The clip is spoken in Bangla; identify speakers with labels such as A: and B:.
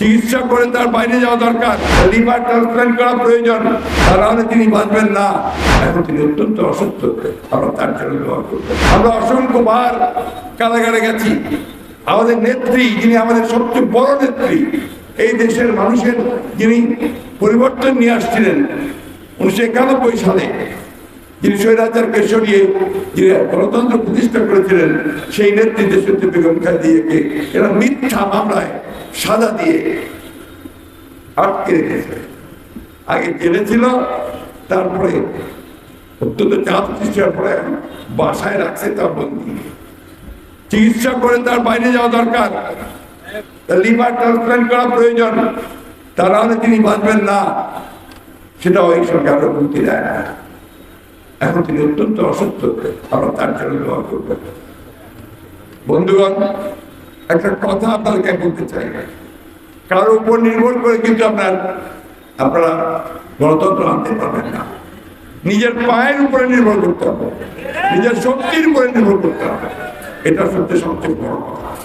A: চিকিৎসা করে তার বাইরে যাওয়া দরকার। লিভার ট্রান্সপ্লান্ট করা প্রয়োজন। তাহলে তিনি বাঁচবেন না। এখন তিনি অত্যন্ত অসুস্থ। আমরা তার জন্য ব্যবহার করব। আমরা অসংখ্য বার কারাগারে গেছি। আমাদের নেত্রী, যিনি আমাদের সবচেয়ে বড় নেত্রী, এই দেশের মানুষের যিনি পরিবর্তন নিয়ে আসছিলেন, উনিশশো একানব্বই সালে, যিনি স্বৈরাচারকে সরিয়ে যিনি গণতন্ত্র প্রতিষ্ঠা করেছিলেন, সেই নেত্রী দেশের বেগম খাদিয়াকে এরা মিথ্যা মামলায় সাজা দিয়ে আটকে রেখেছে। আগে জেলে তারপরে অত্যন্ত চাপ হওয়ার পরে বাসায় রাখছে তার বন্দি। চিকিৎসা করে তার বাইরে যাওয়া দরকার। লিভার ট্রান্সপ্লান্ট করা প্রয়োজন। তা নাহলে তিনি বাঁচবেন না। সেটাও এই সরকার অনুমতি দেয় না। এখন তিনি অত্যন্ত অসুস্থ। আমরা তার জন্য দোয়া করব। বন্ধুগণ একটা কথা আপনাকে বলতে চাই। কারোর উপর নির্ভর করে কিন্তু আপনার, আপনারা গণতন্ত্র আনতে পারবেন না। নিজের পায়ের উপরে নির্ভর করতে হবে। নিজের শক্তির উপরে নির্ভর করতে হবে। এটা সত্যি সবচেয়ে বড় কথা।